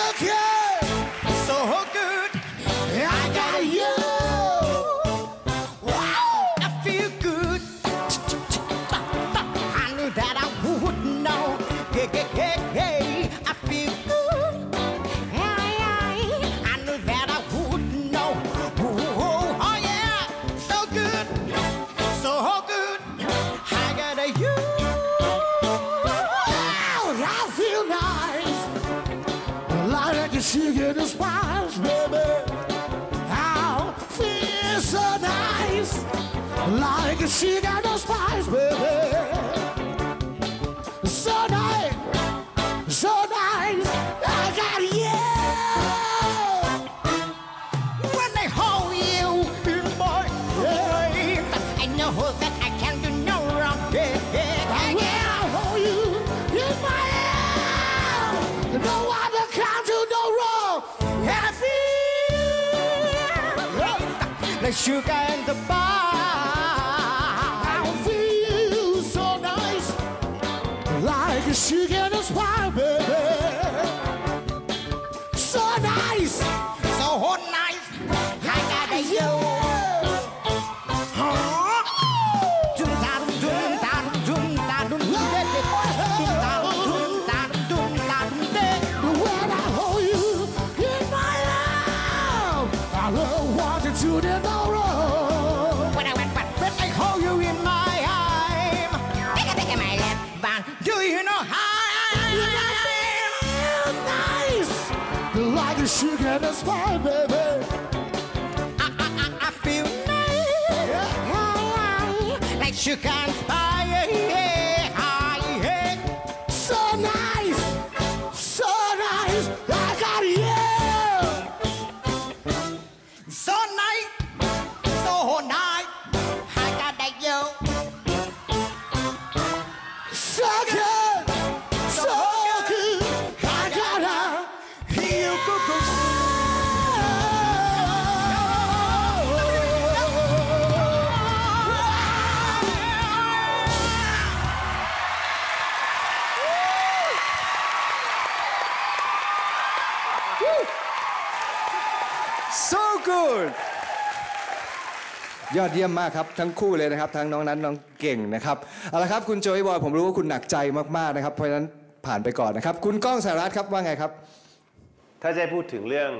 so good, so good. I got you. I feel good. I knew that I would know. Hey, hey, hey, hey, She can spice, baby. How feel so nice, like she got no spice, baby. the sugar and the pie. I feel so nice, like a sugar and a spice. Tomorrow wanted to tomorrow. When I went back, but I hold you in my arm. Pick a pick my left band. Do you know how I feel? Nice. Like a sugar and a spy, baby. I, I, I feel nice. Yeah. Like sugar and spy. So good ยอดเยี่ยมมากครับ ทั้งคู่เลยนะครับ ทั้งน้องนั้นน้องเก่งนะครับเอาละครับคุณโจยบอยผมรู้ว่าคุณหนักใจมากๆนะครับ เพราะฉะนั้นผ่านไปก่อนนะครับ คุณก้องสารัตน์ครับว่าไงครับ ถ้าจะให้พูดถึงเรื่อง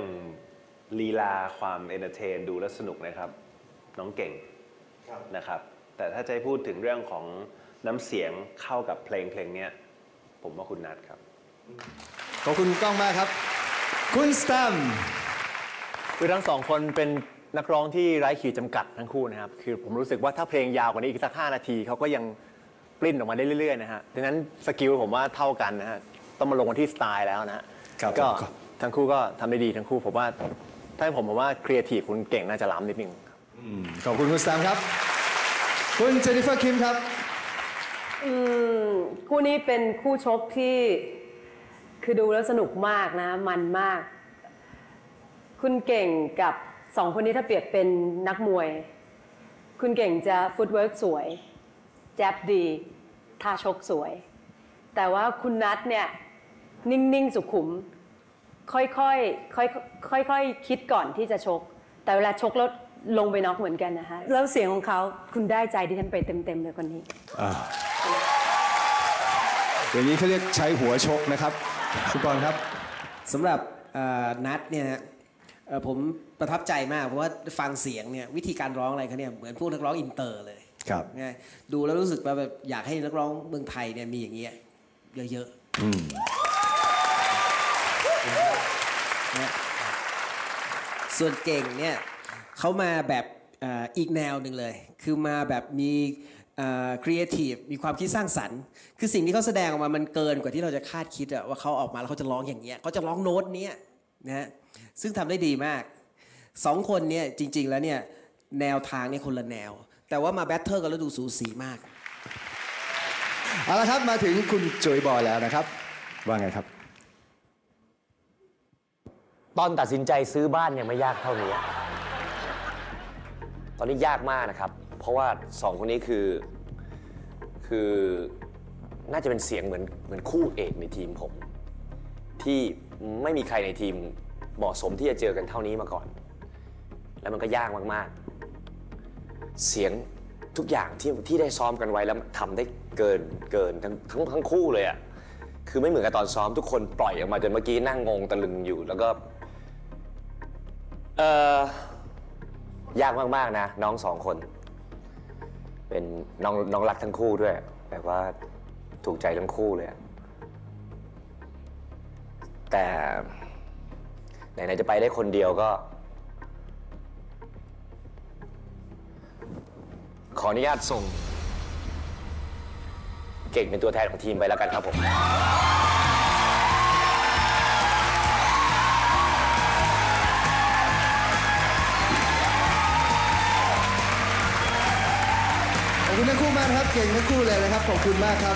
ลีลาความเอนเตอร์เทนดูแล้วสนุกนะครับ น้องเก่งนะครับ แต่ถ้าจะให้พูดถึงเรื่องของน้ำเสียงเข้ากับเพลงเพลงเนี้ยผมว่าคุณนัทครับ ขอบคุณก้องมากครับ คุณสแตมคือทั้งสองคนเป็นนักร้องที่ไร้ขีดจำกัดทั้งคู่นะครับ คือผมรู้สึกว่าถ้าเพลงยาวกว่านี้อีกสัก5นาทีเขาก็ยังปลิ้นออกมาได้เรื่อยๆนะฮะดังนั้นสกิลผมว่าเท่ากันนะฮะต้องมาลงกันที่สไตล์แล้วนะฮะครับก็ผมครับทั้งคู่ก็ทำได้ดีทั้งคู่ผมว่าถ้าให้ผมผมว่าครีเอทีฟคุณเก่งน่าจะล้ำนิดนึงขอบคุณคุณสแตมครับ คุณเจนนิเฟอร์คิมครับ อืมคู่นี้เป็นคู่ชกที่ คือดูแล้วสนุกมากนะ มันมาก คุณเก่งกับสองคนนี้ถ้าเปรียบเป็นนักมวย คุณเก่งจะฟุตเวิร์กสวย แจ็บดีท่าชกสวย แต่ว่าคุณนัทเนี่ย นิ่ง ๆ สุขุม ค่อยๆค่อยๆค่อยๆคิดก่อนที่จะชก แต่เวลาชกแล้วลงไปน็อกเหมือนกันนะคะแล้วเสียงของเขาคุณได้ใจที่ฉันไปเต็ม ๆ เลยคนนี้ อย่างนี้เขาเรียกใช้หัวชกนะครับ คุณปอนครับสำหรับเอ่อนัดเนี่ยฮะเอ่อผมประทับใจมากเพราะว่าฟังเสียงเนี่ยวิธีการร้องอะไรเขาเนี่ยเหมือนพวกนักร้องอินเตอร์เลยครับนะดูแล้วรู้สึกว่าแบบอยากให้นักร้องเมืองไทยเนี่ยมีอย่างเงี้ยเยอะๆนะส่วนเก่งเนี่ยเขามาแบบเอ่ออีกแนวหนึ่งเลย คือมาแบบมี ครีเอทีฟมีความคิดสร้างสรรค์ คือสิ่งที่เขาแสดงออกมามันเกินกว่าที่เราจะคาดคิดอะว่าเขาออกมาแล้วเขาจะร้องอย่างเงี้ยเขาจะร้องโน้ตเนี้ยนะฮะซึ่งทำได้ดีมากสองคนเนี่ยจริง ๆ แล้วเนี่ยแนวทางเนี่ยคนละแนว แต่ว่ามาแบทเทิลกันแล้วดูสูสีมากเอาละครับมาถึงคุณโจยบอยแล้วนะครับ ว่าไงครับ ตอนตัดสินใจซื้อบ้านยังไม่ยากเท่านี้ ตอนนี้ยากมากนะครับ เพราะว่าสองคนนี้คือ คือน่าจะเป็นเสียงเหมือนเหมือนคู่เอกในทีมผม ที่ไม่มีใครในทีมเหมาะสมที่จะเจอกันเท่านี้มาก่อน แล้วมันก็ยากมากๆ เสียงทุกอย่างที่ที่ได้ซ้อมกันไว้แล้วทำได้เกินเกินทั้งทั้งทั้งคู่เลยอะคือไม่เหมือนกับตอนซ้อมทุกคนปล่อยออกมาจนเมื่อกี้นั่งงงตะลึงอยู่แล้วก็เออยากมากๆนะ น้องสองคน เป็นน้องน้องรักทั้งคู่ด้วย แบบว่าถูกใจทั้งคู่เลย แต่ไหนๆจะไปได้คนเดียวก็ ขออนุญาตส่ง เก่งเป็นตัวแทนของทีมไปแล้วกันครับผม คุณทั้งคู่มากครับ เก่งทั้งคู่เลยนะครับ ขอบคุณมากครับ